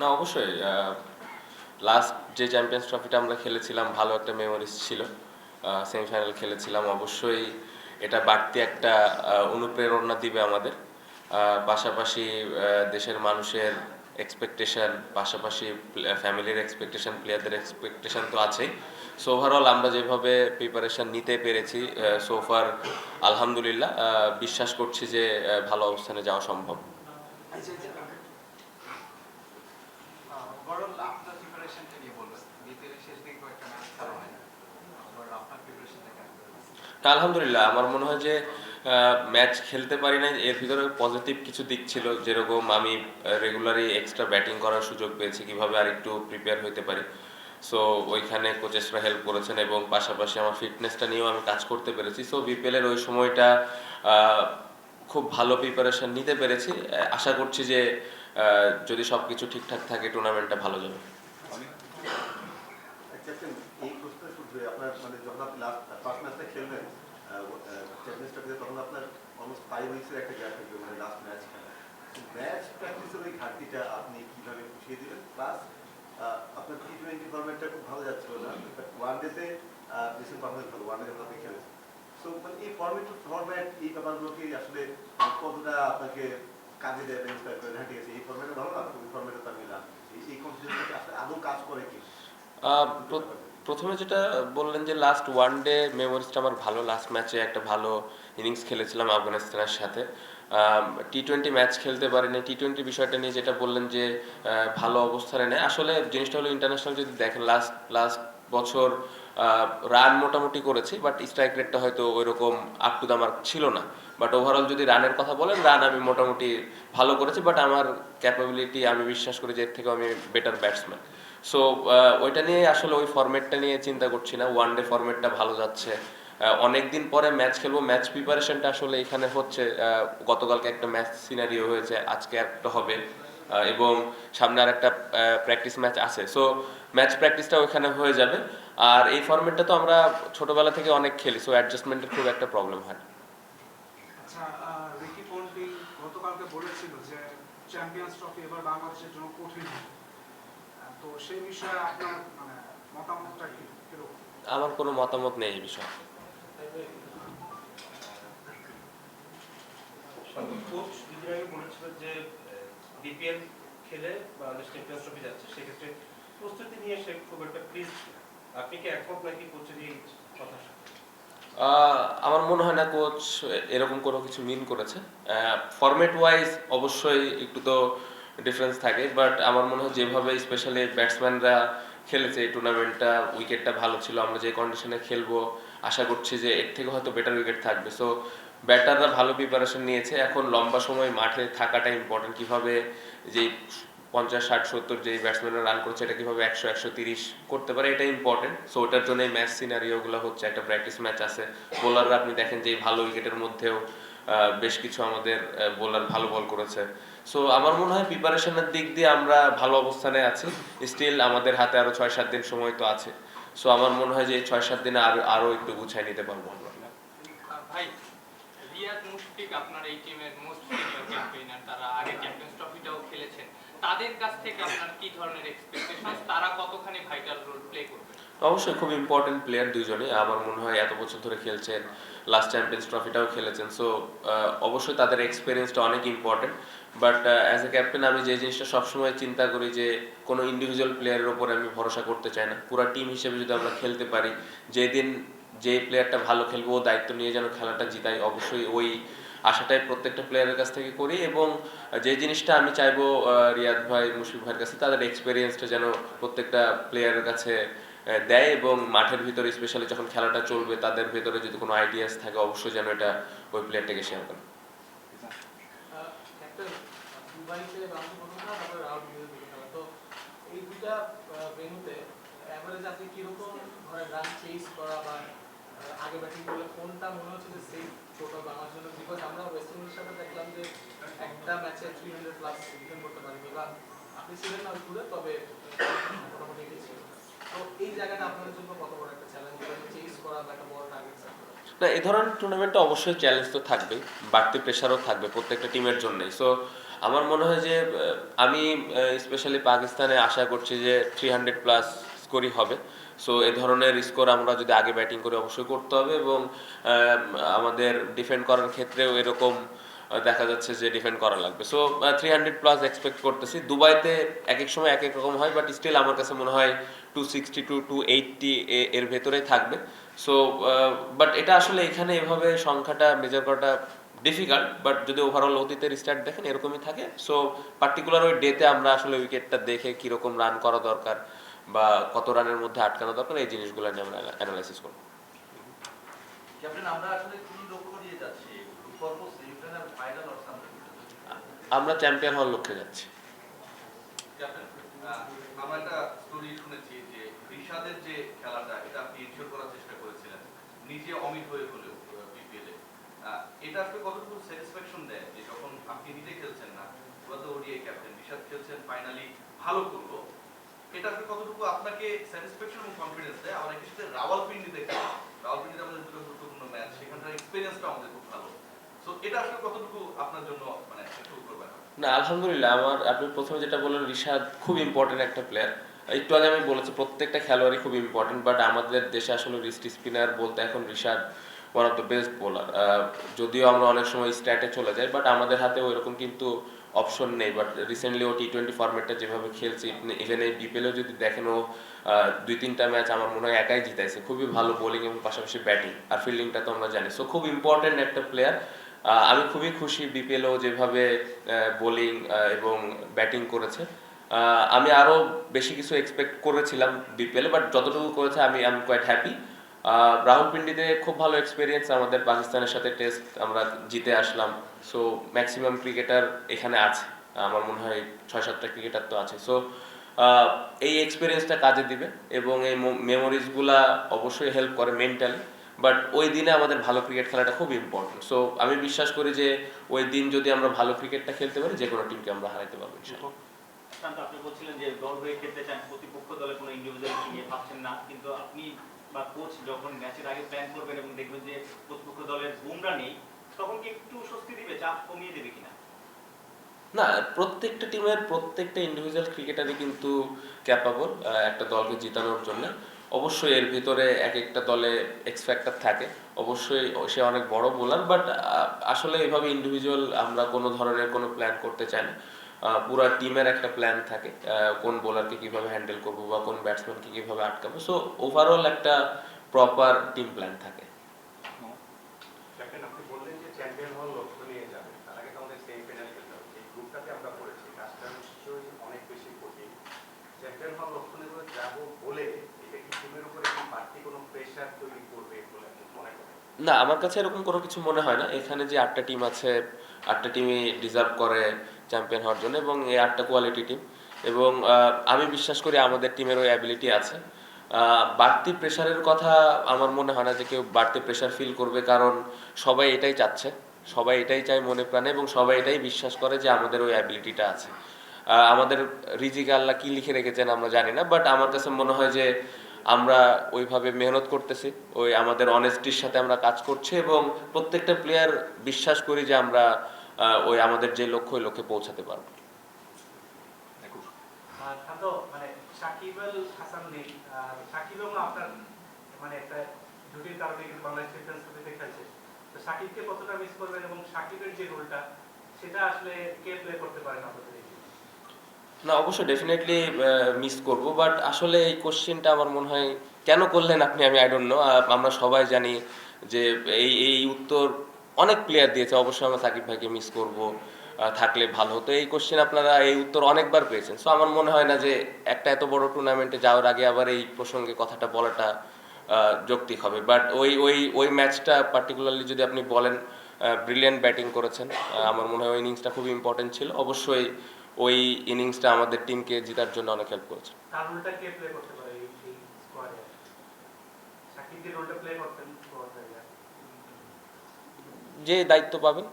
না, অবশ্যই লাস্ট যে চ্যাম্পিয়ন্স ট্রফিটা আমরা খেলেছিলাম, ভালো একটা মেমোরিজ ছিল। সেমিফাইনাল খেলেছিলাম, অবশ্যই এটা বাড়তি একটা অনুপ্রেরণা দিবে আমাদের। পাশাপাশি দেশের মানুষের এক্সপেকটেশন পাশাপাশি ফ্যামিলির এক্সপেকটেশন প্লেয়ারদের এক্সপেকটেশন তো আছেই। সো ওভারঅল আমরা যেভাবে প্রিপারেশন নিতে পেরেছি সোফার আলহামদুলিল্লাহ বিশ্বাস করছি যে ভালো অবস্থানে যাওয়া সম্ভব ওভারঅল আপনার প্রিপারেশনটা নিয়ে বলবেন বিপিএল শেষ দিকে কয়েকটা ম্যাচ খেলা হয় না ওভারঅল আপনার প্রিপারেশনটা কেমন আলহামদুলিল্লাহ, আমার মনে হয় যে ম্যাচ খেলতে পারি না এর ভিতরে পজিটিভ কিছু দিক ছিল, যেরকম আমি রেগুলারই এক্সট্রা ব্যাটিং করার সুযোগ পেয়েছি, কীভাবে আর একটু প্রিপেয়ার হতে পারি। সো ওইখানে কোচেসরা হেল্প করেছেন এবং পাশাপাশি আমার ফিটনেসটা নিয়েও আমি কাজ করতে পেরেছি। সো বিপিএলের ওই সময়টা খুব ভালো প্রিপারেশন নিতে পেরেছি। আশা করছি যে যদি সব কিছু ঠিকঠাক থাকে টুর্নামেন্টটা ভালো যাবে ক্যাপ্টেন এই প্রশ্ন শুধু আপনার মানে যখন আপনি লাস্ট ফার্স্ট ম্যাচটা খেলবেন চ্যাম্পিয়ন্স ট্রফিতে তখন আপনার উইক্সের একটা গ্যাপ থাকবে মানে লাস্ট ম্যাচ খেলা। ম্যাচ প্র্যাকটিসের ওই ঘাটতিটা আপনি কীভাবে পুষিয়ে দিবেন? প্লাস আপনার টি টোয়েন্টি ফরম্যাটটা খুব ভালো যাচ্ছিল না। ওয়ান ডেতে রিসেন্ট পারফরমেন্স ভালো ওয়ান ডে আপনি খেলেছেন সো মানে এই ফরম্যাট ফরম্যাট এই ব্যাপারগুলোকে আসলে কতটা আপনাকে কাজে দেয় ইন্সপায়ার করে হ্যাঁ ঠিক আছে? এই ফরম্যাটে ভালো না? ওই ফরম্যাটে তো আমি রান এই কনফিডেন্সটা আসলে আদৌ কাজ করে কি? প্রথমে যেটা বললেন যে লাস্ট ওয়ান ডে মেমোরিজটা আমার ভালো লাস্ট ম্যাচে একটা ভালো ইনিংস খেলেছিলাম আফগানিস্তানের সাথে। টি টোয়েন্টি ম্যাচ খেলতে পারিনি। টি টোয়েন্টি বিষয়টা নিয়ে যেটা বললেন যে ভালো অবস্থানে নেয় আসলে জিনিসটা হলো ইন্টারন্যাশনাল যদি দেখেন লাস্ট লাস্ট বছর রান মোটামুটি করেছি বাট স্ট্রাইক রেটটা হয়তো ওইরকম আপ টু মার্ক ছিল না। বাট ওভারঅল যদি রানের কথা বলেন রান আমি মোটামুটি ভালো করেছি বাট আমার ক্যাপাবিলিটি আমি বিশ্বাস করি যে এর থেকেও আমি বেটার ব্যাটসম্যান সো ওইটা নিয়ে আসলে ওই ফরম্যাটটা নিয়ে চিন্তা করছি না। ওয়ান ডে ফরম্যাটটা ভালো যাচ্ছে। অনেক দিন পরে ম্যাচ খেলব। ম্যাচ প্রিপারেশনটা আসলে এখানে হচ্ছে গতকালকে একটা ম্যাচ সিনারিও হয়েছে। আজকে একটা হবে। এবং সামনে আর একটা প্র্যাকটিস ম্যাচ আছে। সো ম্যাচ প্র্যাকটিসটা ওইখানে হয়ে যাবে। আর এই ফরম্যাটটা তো আমরা ছোটবেলা থেকে অনেক খেলি। সো অ্যাডজাস্টমেন্টের খুব একটা প্রবলেম হয় আচ্ছা রিকি পন্টিং গতকালকে বলেছিল যে চ্যাম্পিয়ন্স ট্রফি এবার বাংলাদেশের জন্য তো সেই বিষয়ে আপনার মানে মতামতটা কি? আমার কোনো মতামত নেই এই বিষয়ে। কোচ দুদিন আগে বলেছিল যে বিপিএল খেলে বাংলাদেশ চ্যাম্পিয়ন্স ট্রফি যাচ্ছে। সেক্ষেত্রে প্রস্তুতি নিয়ে সে খুব একটা প্লিজ আপনি কি একমত নাকি কোচের এই আমার মনে হয় না কোচ এরকম কোনো কিছু মিন করেছে। ফরম্যাট ওয়াইজ অবশ্যই একটু তো ডিফারেন্স থাকে বাট আমার মনে হয় যেভাবে স্পেশালি ব্যাটসম্যানরা খেলেছে এই টুর্নামেন্টটা উইকেটটা ভালো ছিল, আমরা যে কন্ডিশনে খেলব, আশা করছি যে এর থেকে হয়তো বেটার উইকেট থাকবে। সো ব্যাটাররা ভালো প্রিপারেশন নিয়েছে, এখন লম্বা সময় মাঠে থাকাটা ইম্পর্টেন্ট কীভাবে যে পঞ্চাশ, ষাট, সত্তর যে ব্যাটসম্যানরা রান করছে, এটা কীভাবে একশো একশো তিরিশ করতে পারে এটা ইম্পর্টেন্ট সো ওটার জন্য এই ম্যাচ সিনারিওগুলো হচ্ছে, একটা প্র্যাকটিস ম্যাচ আছে। বোলাররা আপনি দেখেন যে ভালো উইকেটের মধ্যেও বেশ কিছু আমাদের বোলার ভালো বল করেছে। সো আমার মনে হয় প্রিপারেশনের দিক দিয়ে আমরা ভালো অবস্থানে আছি। স্টিল আমাদের হাতে আরও ছয় সাত দিন সময় তো আছে। সো আমার মনে হয় যে এই ছয় সাত দিনে আরও আরও একটু গুছাই নিতে পারব আমরা। ভাই রিয়াদ মুশফিক আপনার এই টিমের মোস্ট সিনিয়র ক্যাম্পেইনার তারা আগে চ্যাম্পিয়ন্স ট্রফিটাও খেলেছেন। তাদের কাছ থেকে আপনার কি ধরনের এক্সপেকটেশন তারা কতখানি ভাইটাল রোল প্লে করবে? অবশ্যই খুব ইম্পর্টেন্ট প্লেয়ার দুজনই আমার মনে হয় এত বছর ধরে খেলছেন লাস্ট চ্যাম্পিয়ন্স ট্রফিটাও খেলেছেন। সো অবশ্যই তাদের এক্সপিরিয়েন্সটা অনেক important but as a captain আমি যে জিনিসটা সবসময় চিন্তা করি যে কোনো ইন্ডিভিজুয়াল প্লেয়ারের ওপর আমি ভরসা করতে চাই না। পুরো টিম হিসেবে যদি আমরা খেলতে পারি, যেদিন যে প্লেয়ারটা ভালো খেলব, ও দায়িত্ব নিয়ে যেন খেলাটা জিতাই অবশ্যই ওই আশাটাই প্রত্যেকটা প্লেয়ারের কাছ থেকে করি এবং যে জিনিসটা আমি চাইব রিয়াদ ভাই, মুশফিক ভাইয়ের কাছে, তাদের এক্সপিরিয়েন্সটা যেন প্রত্যেকটা প্লেয়ারের কাছে দেয় এবং মাঠের ভিতরে স্পেশালি যখন খেলাটা চলবে, তাদের ভিতরে যদি কোনো আইডিয়াস থাকে, অবশ্যই যেন এটা ওই প্লেয়ারটাকে শেয়ার করে একটা এই আপনি মনে ছিলেন না ঘুরে তবে মোটামুটি তো এই জায়গাটা আপনাদের জন্য কত বড় একটা চ্যালেঞ্জ চেস করা বা একটা বড় এই ধরনের টুর্নামেন্টে অবশ্যই চ্যালেঞ্জ তো থাকবে বাড়তি প্রেশারও থাকবে প্রত্যেকটা টিমের জন্যই। সো আমার মনে হয় যে আমি স্পেশালি পাকিস্তানে আশা করছি যে থ্রি হান্ড্রেড প্লাস স্কোরই হবে। সো এ ধরনের স্কোর আমরা যদি আগে ব্যাটিং করে অবশ্যই করতে হবে এবং আমাদের ডিফেন্ড করার ক্ষেত্রেও এরকম দেখা যাচ্ছে যে ডিফেন্ড করা লাগবে। So three hundred plus expect করতেছি। দুবাইতে এক এক সময় এক এক রকম হয় বাট স্টিল আমার কাছে মনে হয় two sixty to two eighty এর ভেতরেই থাকবে। সো বাট এটা আসলে এখানে এভাবে সংখ্যাটা মেজার করাটা ডিফিকাল্ট বাট যদি ওভারঅল অতীতের স্টার্ট দেখেন এরকমই থাকে। সো পার্টিকুলার ওই ডেতে আমরা আসলে উইকেটটা দেখে কীরকম রান করা দরকার বা কত রানের মধ্যে আটকানো দরকার এই জিনিসগুলো নিয়ে আমরা অ্যানালাইসিস করব। আমরা চ্যাম্পিয়ন হওয়ার লক্ষ্যে যাচ্ছি। আমরা একটা স্টোরি শুনেছি যে রিশাদের যে খেলাটা এটা আপনি এনশিওর করার চেষ্টা করেছিলেন। নিজে অমিট হয়ে হলেও বিপিএল এটা আসলে কতটুকু স্যাটিসফ্যাকশন দেয় যে যখন আপনি নিজে খেলছেন না ওরা তো ওডিআই ক্যাপ্টেন রিশাদ খেলছেন ফাইনালি ভালো করল, এটা আসলে কতটুকু আপনাকে স্যাটিসফ্যাকশন এবং কনফিডেন্স দেয়? আমার একই সাথে রাওয়ালপিন্ডিতে খেলা, রাওয়ালপিন্ডিতে আমাদের দুটো গুরুত্বপূর্ণ ম্যাচ সেখানকার এক্সপিরিয়েন্সটা আমাদের খুব ভালো। সো এটা আসলে কতটুকু আপনার জন্য মানে একটু করবেন না, আলহামদুলিল্লাহ, আমার, আপনি প্রথমে যেটা বললেন রিশাদ খুব ইম্পর্টেন্ট একটা প্লেয়ার একটু আগে আমি বলেছি, প্রত্যেকটা খেলোয়াড়ই খুব ইম্পর্টেন্ট বাট আমাদের দেশে আসলে রিস্ট স্পিনার বলতে এখন Rishad one of the best bowler যদিও আমরা অনেক সময় স্ট্যাটে চলে যাই বাট আমাদের হাতে ওইরকম কিন্তু অপশন নেই। বাট রিসেন্টলি ও টি টোয়েন্টি ফর্মেটটা যেভাবে খেলছে ইভেন এই বিপিএলও যদি দেখেন ও দুই তিনটা ম্যাচ আমার মনে হয় একাই জিতাইছে। খুবই ভালো বোলিং এবং পাশাপাশি ব্যাটিং আর ফিল্ডিংটা তো আমরা জানি। সো খুব ইম্পর্টেন্ট একটা প্লেয়ার আমি খুবই খুশি বিপিএলও যেভাবে বোলিং এবং ব্যাটিং করেছে। আমি আরও বেশি কিছু এক্সপেক্ট করেছিলাম বিপিএল বাট যতটুকু করেছে আমি আই এম কোয়াইট হ্যাপি রাহুলপিন্ডিতে খুব ভালো এক্সপিরিয়েন্স আমাদের পাকিস্তানের সাথে টেস্ট আমরা জিতে আসলাম। সো ম্যাক্সিমাম ক্রিকেটার এখানে আছে। আমার মনে হয় ছয় সাতটা ক্রিকেটার তো আছে। সো এই এক্সপিরিয়েন্সটা কাজে দিবে এবং এই মেমোরিজগুলা অবশ্যই হেল্প করে মেন্টালি বাট ওই দিনে আমাদের ভালো ক্রিকেট খেলাটা খুব ইম্পর্টেন্ট সো আমি বিশ্বাস করি যে ওই দিন যদি আমরা ভালো ক্রিকেটটা খেলতে পারি যে কোনো টিমকে আমরা হারাইতে পারব শান্ত, আপনি বলছিলেন যে দল হয়ে খেলতে চান প্রতিপক্ষ দলে কোনো নিয়ে না কিন্তু আপনি বা কোচ যখন ম্যাচের আগে প্ল্যান করবেন এবং দেখবেন যে প্রতিপক্ষ দলের বুমরা নেই তখন কি একটু স্বস্তি দিবে চাপ কমিয়ে দেবে কিনা? না প্রত্যেকটা টিমের প্রত্যেকটা ইন্ডিভিজুয়াল ক্রিকেটারই কিন্তু ক্যাপাবল একটা দলকে জিতানোর জন্য। অবশ্যই এর ভিতরে এক একটা দলে এক্স ফ্যাক্টর থাকে। অবশ্যই সে অনেক বড় বোলার বাট আসলে এভাবে ইন্ডিভিজুয়াল আমরা কোনো ধরনের কোনো প্ল্যান করতে চাই না। পুরা টিমের একটা প্ল্যান থাকে কোন বোলারকে কীভাবে হ্যান্ডেল করব বা কোন ব্যাটসম্যানকে কীভাবে আটকাবো। সো ওভারঅল একটা প্রপার টিম প্ল্যান থাকে। না আমার কাছে এরকম কোনো কিছু মনে হয় না। এখানে যে আটটা টিম আছে আটটা টিমই ডিজার্ভ করে চ্যাম্পিয়ন হওয়ার জন্য এবং এই আটটা কোয়ালিটি টিম এবং আমি বিশ্বাস করি আমাদের টিমের ওই অ্যাবিলিটি আছে। বাড়তি প্রেশারের কথা আমার মনে হয় না যে কেউ বাড়তি প্রেশার ফিল করবে, কারণ সবাই এটাই চাচ্ছে। সবাই এটাই চায় মনে প্রাণে এবং সবাই এটাই বিশ্বাস করে যে আমাদের ওই অ্যাবিলিটিটা আছে। আমাদের রিজিক আল্লাহ কী লিখে রেখেছেন আমরা জানি না বাট আমার কাছে মনে হয় যে আমরা ওইভাবে মেহনত করতেছি। ওই আমাদের অনেস্টির সাথে আমরা কাজ করছি এবং প্রত্যেকটা প্লেয়ার বিশ্বাস করি যে আমরা ওই আমাদের যে লক্ষ্য ওই লক্ষ্যে পৌঁছাতে পারব। মানে সাকিব হাসান নেই। সাকিব আপনার মানে একটা জুটির কারণে কিন্তু বাংলাদেশ চ্যাম্পিয়ন্স ট্রফিতে খেলছে। তো সাকিবকে কতটা মিস করবেন এবং সাকিবের যে রোলটা সেটা আসলে কে প্লে করতে পারেন আপনাদের এই না অবশ্যই ডেফিনেটলি মিস করব। বাট আসলে এই কোশ্চেনটা আমার মনে হয় কেন করলেন আপনি? আমি আই ডোন্ট নো আমরা সবাই জানি যে এই এই উত্তর অনেক প্লেয়ার দিয়েছে। অবশ্যই আমরা সাকিব ভাইকে মিস করব থাকলে ভালো হতো। এই কোশ্চেন আপনারা এই উত্তর অনেকবার পেয়েছেন। সো আমার মনে হয় না যে একটা এত বড় টুর্নামেন্টে যাওয়ার আগে আবার এই প্রসঙ্গে কথাটা বলাটা যৌক্তিক হবে। বাট ওই ওই ওই ম্যাচটা পার্টিকুলারলি যদি আপনি বলেন ব্রিলিয়ান্ট ব্যাটিং করেছেন। আমার মনে হয় ওই ইনিংসটা খুব ইম্পর্টেন্ট ছিল। অবশ্যই ওই ইনিংসটা আমাদের টিমকে জেতার জন্য অনেক হেল্প করেছে। প্লে করতে পারে এই এই স্কোয়াডে সাকিব যে দায়িত্ব পাবেন।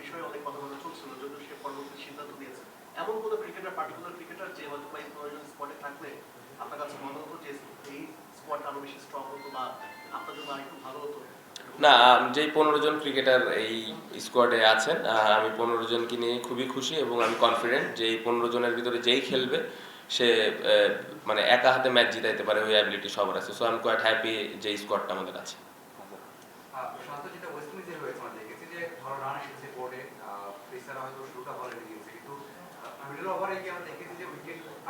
বিষয়ে অনেক যদিও সে পরবর্তী সিদ্ধান্ত নিয়েছে এমন কোনো ক্রিকেটার পার্টিকুলার ক্রিকেটার থাকলে আপনার কাছে মনে হতো যে এই স্পট আরও বেশি স্ট্রং হতো বা না যেই পনেরো জন ক্রিকেটার এই স্কোয়াডে আছেন আমি পনেরো জনকে নিয়ে খুবই খুশি এবং আমি কনফিডেন্ট যে এই পনেরো জনের ভিতরে যেই খেলবে সে মানে একা হাতে ম্যাচ জিতাইতে পারে ওই অ্যাবিলিটি সবার আছে। সো আমি কোয়াইট হ্যাপি যে স্কোয়াডটা আমাদের আছে।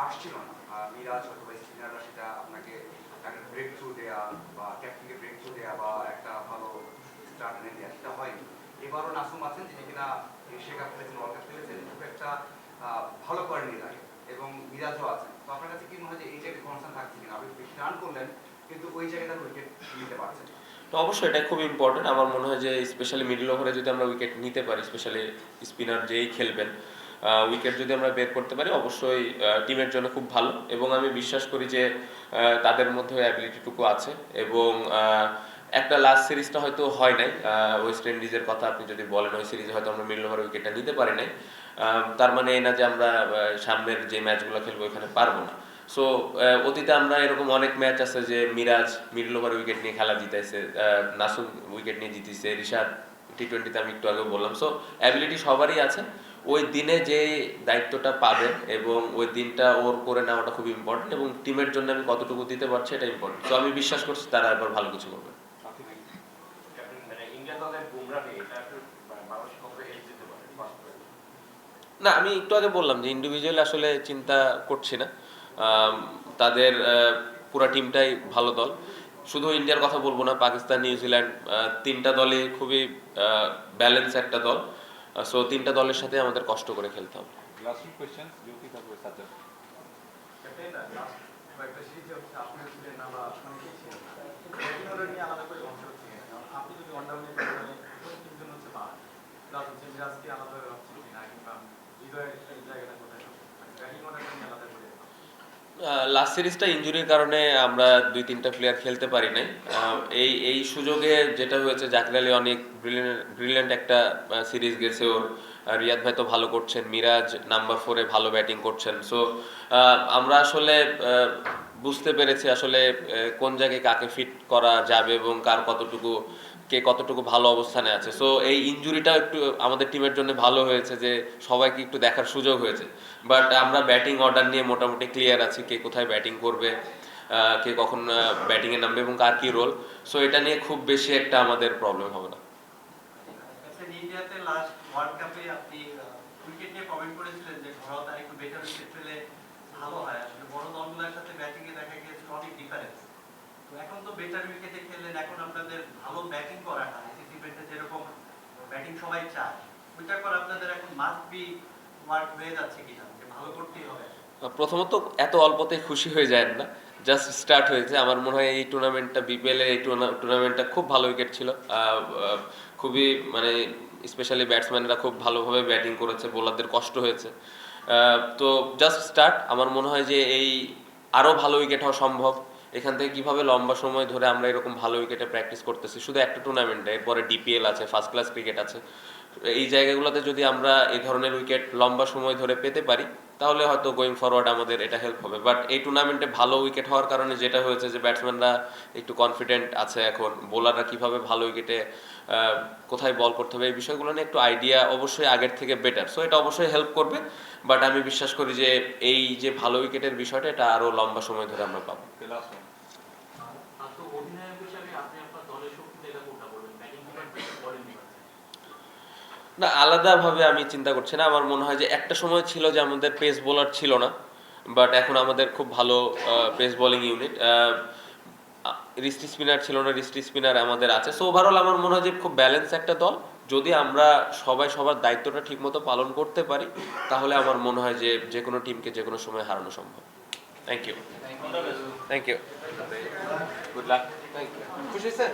আসছিল না। মিরাজ হয়তো বা স্পিনাররা সেটা আপনাকে একটা ব্রেক থ্রু দেওয়া বা ক্যাপ্টেনকে ব্রেক থ্রু দেওয়া বা একটা ভালো স্টার্ট এনে দেওয়া সেটা হয়নি। এবারও নাসুম আছেন, যিনি কিনা এশিয়া কাপ খেলেছেন ওয়ার্ল্ড কাপ খেলেছেন, খুব একটা ভালো করেনি এর এবং মিরাজও আছেন। তো আপনার কাছে কি মনে হয় যে এই জায়গায় কনসার্ন থাকছে কিনা? আপনি বেশি রান করলেন, কিন্তু ওই জায়গায় তার উইকেট নিতে পারছেন তো অবশ্যই এটা খুব ইম্পর্টেন্ট আমার মনে হয় যে স্পেশালি মিডল ওভারে যদি আমরা উইকেট নিতে পারি স্পেশালি স্পিনার যেই খেলবেন উইকেট যদি আমরা বের করতে পারি, অবশ্যই টিমের জন্য খুব ভালো। এবং আমি বিশ্বাস করি যে তাদের মধ্যে অ্যাবিলিটিটুকু আছে। এবং একটা লাস্ট সিরিজটা হয়তো হয় নাই। ওয়েস্ট ইন্ডিজের কথা আপনি যদি বলেন, ওই সিরিজে হয়তো আমরা মিডল ওভার উইকেটটা নিতে পারি নাই। তার মানে এই না যে আমরা সামনের যে ম্যাচগুলো খেলব এখানে পারব না। সো অতীতে আমরা এরকম অনেক ম্যাচ আছে যে, মিরাজ মিডল ওভার উইকেট নিয়ে খেলা জিতাইছে নাসুম উইকেট নিয়ে জিতেছে, রিশাদ টি টোয়েন্টিতে আমি একটু আগে বললাম। সো অ্যাবিলিটি সবারই আছে। ওই দিনে যে দায়িত্বটা পাবে এবং ওই দিনটা ওর করে নেওয়াটা খুব ইম্পর্টেন্ট এবং টিমের জন্য আমি কতটুকু দিতে পারছি এটা ইম্পর্টেন্ট তো আমি বিশ্বাস করছি তারা এবার ভালো কিছু করবে। মানে question. না আমি একটু আগে বললাম যে ইন্ডিভিজুয়াল আসলে চিন্তা করছি না। তাদের পুরা টিমটাই ভালো দল। শুধু ইন্ডিয়ার কথা বলব না পাকিস্তান নিউজিল্যান্ড তিনটা দলে খুবই ব্যালেন্স একটা দল। সো তিনটা দলের সাথে আমাদের কষ্ট করে খেলতে হবে। লাস্ট সিরিজটা ইনজুরির কারণে আমরা দুই, তিনটা প্লেয়ার খেলতে পারি নাই। এই এই সুযোগে যেটা হয়েছে, জাকির আলী অনেক ব্রিলিয়েন্ট একটা সিরিজ গেছে ওর। রিয়াদ ভাই তো ভালো করছেন, মিরাজ নাম্বার ফোরে ভালো ব্যাটিং করছেন। সো আমরা আসলে বুঝতে পেরেছি আসলে কোন জায়গায় কাকে ফিট করা যাবে এবং কার কতটুকু কে কতটুকু ভালো অবস্থানে আছে। সো এই ইনজুরিটাও একটু আমাদের টিমের জন্য ভালো হয়েছে যে, সবাইকে একটু দেখার সুযোগ হয়েছে। বাট আমরা ব্যাটিং অর্ডার নিয়ে মোটামুটি ক্লিয়ার আছি কে কোথায় ব্যাটিং করবে কে কখন ব্যাটিংয়ে নামবে এবং কার কী রোল সো এটা নিয়ে খুব বেশি একটা আমাদের প্রবলেম হবে না। উইকেট ভালো হয় আসলে বড় দলগুলোর সাথে ব্যাটিং এ দেখা গিয়েছে অনেক ডিফারেন্স তো এখন তো বেটার উইকেটে খেললেন, এখন আপনাদের ভালো ব্যাটিং করাটা আইসিসি ইভেন্টে যেরকম ব্যাটিং সবাই চায়, ওইটা করে আপনাদের এখন মাস্ট বি ওয়ার্ক হয়ে যাচ্ছে কিনা, যে ভালো করতেই হবে। প্রথমত এত অল্পতে খুশি হয়ে যায় না জাস্ট স্টার্ট হয়েছে। আমার মনে হয় এই টুর্নামেন্টটা বিপিএল এই টুর্নামেন্টটা খুব ভালো উইকেট ছিল। খুবই মানে স্পেশালি ব্যাটসম্যানরা খুব ভালোভাবে ব্যাটিং করেছে বোলারদের কষ্ট হয়েছে। তো জাস্ট স্টার্ট আমার মনে হয় যে এই আরও ভালো উইকেট হওয়া সম্ভব। এখান থেকে কীভাবে লম্বা সময় ধরে আমরা এরকম ভালো উইকেটে প্র্যাকটিস করতেছি? শুধু একটা টুর্নামেন্টে এরপরে ডিপিএল আছে ফার্স্ট ক্লাস ক্রিকেট আছে। এই জায়গাগুলোতে যদি আমরা এই ধরনের উইকেট লম্বা সময় ধরে পেতে পারি, তাহলে হয়তো গোয়িং ফরওয়ার্ড আমাদের এটা হেল্প হবে। বাট এই টুর্নামেন্টে ভালো উইকেট হওয়ার কারণে যেটা হয়েছে যে ব্যাটসম্যানরা একটু কনফিডেন্ট আছে এখন বোলাররা কীভাবে ভালো উইকেটে কোথায় বল করতে হবে, এই বিষয়গুলো নিয়ে একটু আইডিয়া অবশ্যই আগের থেকে বেটার সো এটা অবশ্যই হেল্প করবে বাট আমি বিশ্বাস করি যে এই যে ভালো উইকেটের বিষয়টা, এটা আরও লম্বা সময় ধরে আমরা পাবো The last one. আর তো অধিনায়ক হিসাবে আপনি আপনার দলের শক্তি এটা কোনটা বলবেন ব্যাটিং ডিপার্টমেন্ট বলিং ডিপার্টমেন্ট না, আলাদাভাবে আমি চিন্তা করছি না। আমার মনে হয় যে একটা সময় ছিল যে আমাদের পেস বোলার ছিল না, বাট এখন আমাদের খুব ভালো pace bowling unit. Wristy spinner ছিল না রিস্টি স্পিনার আমাদের আছে। সো ওভারঅল আমার মনে হয় যে খুব ব্যালেন্স একটা দল। যদি আমরা সবাই সবার দায়িত্বটা ঠিকমতো পালন করতে পারি, তাহলে আমার মনে হয় যে যে কোনো টিমকে যে কোনো সময় হারানো সম্ভব। Thank you thank you Good luck. Thank you খুশি স্যার